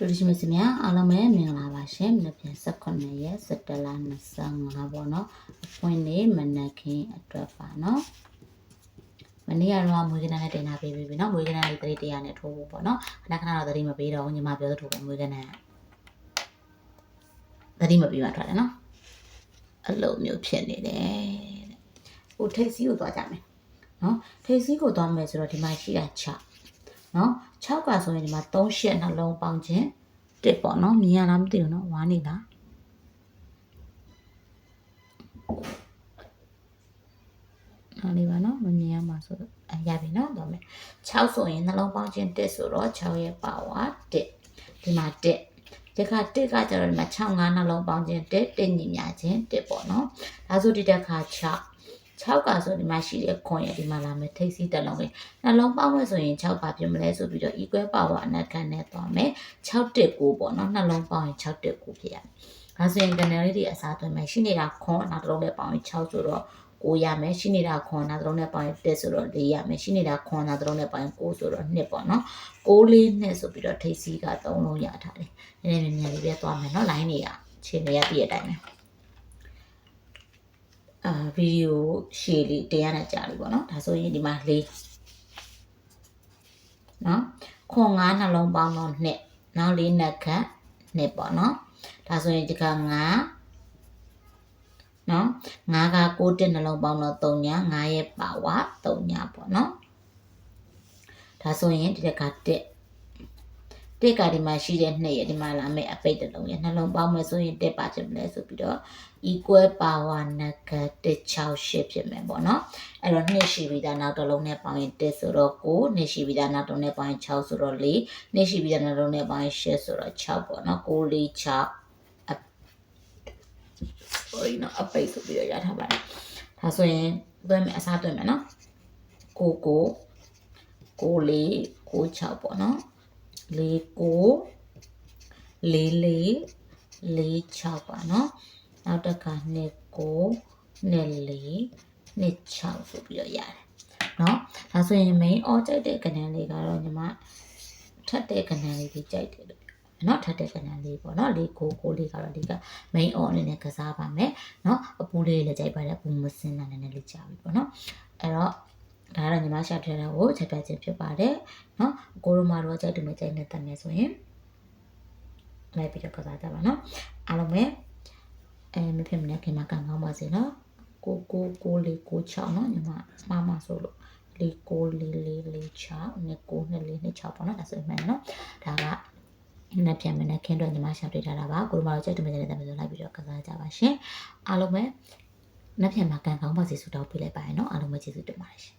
တို့ဒီရှိမစမြအားလုံးပဲမင်္ဂလာပါရှင်မနက်ဖြန်18ရက်17လ25ပေါ့နော်အပွင့်နေမနက်ခင်းအတွက်ပါနော်မနေ့ကတော့မွေးကနန်းနဲ့တင်တာပေးပြီနော်မွေးကနန်းလေးတရိတရားနဲ့ထိုးဖို့ပေါ့နော်ခဏခဏတော့တရိမပေးတော့ဘူးညီမပြောသလိုပဲမွေးကနန်းတရိမပေးမှထွက်တယ်နော်အလုံးမျိုးဖြစ်နေတယ်တဲ့ဟိုထိတ်စီးကိုသွားကြမယ်နော်ထိတ်စီးကိုသွားမယ်ဆိုတော့ဒီမှာရှိတာ6နော် 6ကဆိုရင်ဒီမှာ3ရှစ်နှလုံးပေါင်းခြင်းတစ်ပေါ့နော်မြင်ရလားမသိဘူးနော်ဝါနေလားဟာလေးပါနော်မမြင်ရမှာဆိုတော့အရပြီနော်တော့မယ်6ဆိုရင်နှလုံးပေါင်းခြင်းတစ်ဆိုတော့6ရဲ့ပါဝါတစ်ဒီမှာတစ်ဒီခါတစ်ကကျတော့ဒီမှာ6 5နှလုံးပေါင်းခြင်းတစ်တစ်ညီမြခြင်းတစ်ပေါ့နော်ဒါဆိုဒီတစ်ခါ6 6ကဆိုဒီမှာရှိတဲ့ခွန်ရဒီမှာလာမယ်ထိပ်စီးတစ်လုံးပဲနှလုံးပေါင်းမယ်ဆိုရင်6ပါပြမလဲဆိုပြီးတော့ equal power အနက်ခံနဲ့သွားမယ်6တက်9ပေါ့နော်နှလုံးပေါင်းရင်6တက်9ဖြစ်ရမယ်ဒါဆိုရင် canal လေးတွေအစားသွင်းမယ်ရှိနေတာခွန်နောက်တစ်လုံးနဲ့ပေါင်းရင်6ဆိုတော့9ရမယ်ရှိနေတာခွန်နောက်တစ်လုံးနဲ့ပေါင်းရင်1ဆိုတော့4ရမယ်ရှိနေတာခွန်နောက်တစ်လုံးနဲ့ပေါင်းရင်9ဆိုတော့2ပေါ့နော်6လေးနဲ့ဆိုပြီးတော့ထိပ်စီးက3လုံးရထားတယ်နည်းနည်းမြန်မြန်လေးပဲသွားမယ်နော် line တွေကခြေနေရပြည့်တဲ့အတိုင်းပဲ အာဗီဒီယိုရှည်လေးတင်ရတဲ့ကြာလေးပေါ့နော်ဒါဆိုရင်ဒီမှာလေးနော်ခွန်9နှလုံးပေါင်းတော့နှစ်နောက်လေးနှက်ခတ်နှစ်ပေါ့နော်ဒါဆိုရင်ဒီက9နော်9က6တက်နှလုံးပေါင်းတော့3ညာ9ရဲ့ပါဝါ3ညာပေါ့နော်ဒါဆိုရင်ဒီတက်ကတက် တက်ကဒီမှာရှိတဲ့နှစ်ရဒီမှာလာမယ့်အပိတ်တစ်လုံးရနှလုံးပေါင်းမယ်ဆိုရင်တက်ပါချင်မလဲဆိုပြီးတော့ equal power negative 68ဖြစ်မယ်ပေါ့နော်အဲ့တော့နှစ်ရှိပြီးသားနောက်တစ်လုံးနဲ့ပေါင်းရင်1ဆိုတော့9နှစ်ရှိပြီးသားနောက်တစ်လုံးနဲ့ပေါင်းရင်6ဆိုတော့4နှစ်ရှိပြီးသားနောက်တစ်လုံးနဲ့ပေါင်းရင်8ဆိုတော့6ပေါ့နော်9 4 6အ sorry နော်အပိတ်ဆိုပြီးတော့ရထားပါတယ်ဒါဆိုရင်သွင်းမယ်အစားသွင်းမယ်နော်9 9 9 4 9 6ပေါ့နော် လေးကိုလေးလေးလေးချောက်ပါနော်နောက်တစ်ခါနှစ်ကိုနှစ်လေးနှစ်ချောက်ဆိုပြီးတော့ရတယ်နော်ဒါဆိုရင် main object တဲ့ကဏ္ဍလေးကတော့ညီမထပ်တဲ့ကဏ္ဍလေးကိုကြိုက်တယ်လို့နော်ထပ်တဲ့ကဏ္ဍလေးပေါ့နော်လေးကိုကိုလေးကတော့ဒီက main on အနေနဲ့ကစားပါမယ်နော်အပူလေးလည်းကြိုက်ပါတယ်အပူမစင်းတာနည်းနည်းလေးကြာပြီပေါ့နော်အဲ့တော့ ဒါကတော့ညီမရှာထွေးတဲ့ကိုချက်ပြချင်းဖြစ်ပါတယ်နော်အကိုတို့မှတော့ကြိုက်တူမကြိုက်နဲ့တတ်မယ်ဆိုရင်လိုက်ပြီးတော့ကစားကြပါနော်အားလုံးပဲအဲမဖြစ်မနေခင်မှာကံကောင်းပါစေနော်ကိုကိုကိုလေးကိုချောင်းနော်ညီမမမဆိုလို့လေးကိုလေးလေးလေးချောင်းနဲ့ကိုနဲ့လေးနဲ့ချောင်းပေါ့နော်ဒါဆိုမှန်နော်ဒါကနက်ပြန်မနက်ခင်းတော့ညီမရှာတွေ့ထားတာပါကိုတို့မှတော့ကြိုက်တူမကြိုက်နဲ့တတ်မယ်ဆိုလိုက်ပြီးတော့ကစားကြပါရှင်အားလုံးပဲနက်ပြန်မှာကံကောင်းပါစေဆုတောင်းပေးလိုက်ပါရနော်အားလုံးပဲကျေးဇူးတင်ပါတယ်ရှင်